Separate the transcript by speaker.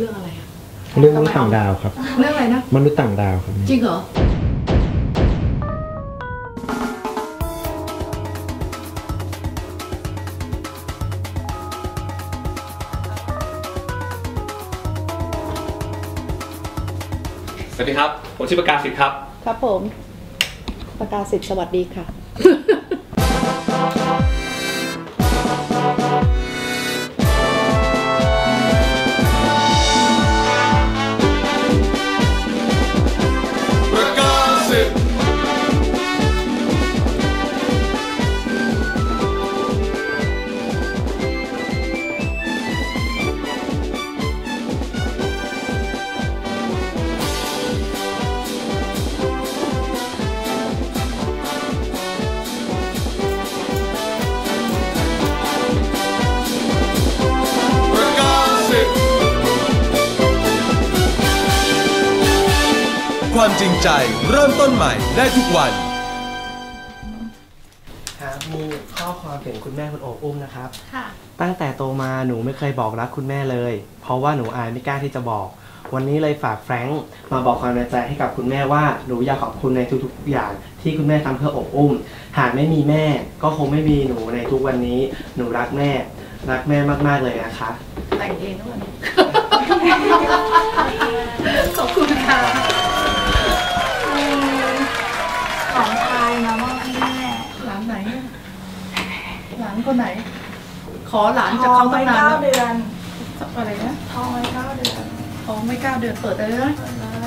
Speaker 1: เรื่องอะไรอะ
Speaker 2: เรื่องมนุษย์ต่างดาวครับ
Speaker 1: เรื่องอะไรนะ
Speaker 2: มนุษย์ต่างดาวครับ
Speaker 1: จริงเหรอ
Speaker 3: สวัสดีครับ ผมชื่อประกาศสิทธิ์ครับ
Speaker 4: ครับผม ประกาศสิทธิ์สวัสดีค่ะ
Speaker 5: ความจริงใจ เริ่มต้นใหม่ได้ทุกวัน
Speaker 6: ครับมีข้อความถึงคุณแม่คุณโอบอุ้มนะครับ
Speaker 4: ค่ะ
Speaker 6: ตั้งแต่โตมาหนูไม่เคยบอกรักคุณแม่เลย เพราะว่าหนูอายไม่กล้าที่จะบอก วันนี้เลยฝากแฟรงค์มาบอกความในใจให้กับคุณแม่ว่าหนูอยากขอบคุณในทุกๆอย่างที่คุณแม่ทำเพื่ออบอุ้ม หากไม่มีแม่ ก็คงไม่มีหนูในทุกวันนี้ หนูรักแม่ รักแม่มากๆเลยนะคะ
Speaker 1: แต่งเองด้วยขอบคุณ คนไหน ขอหลาน
Speaker 7: ท้
Speaker 1: จาก
Speaker 7: อง
Speaker 1: เขา
Speaker 7: ไป
Speaker 1: ตั้งนาน
Speaker 7: เก้า
Speaker 1: แล้ว
Speaker 7: เดือน
Speaker 1: อะไรนะ
Speaker 7: ท้องไปเก้าเดือน
Speaker 1: ท้องไม่เก้าเดือนเปิดได้เลยนะ
Speaker 7: เลย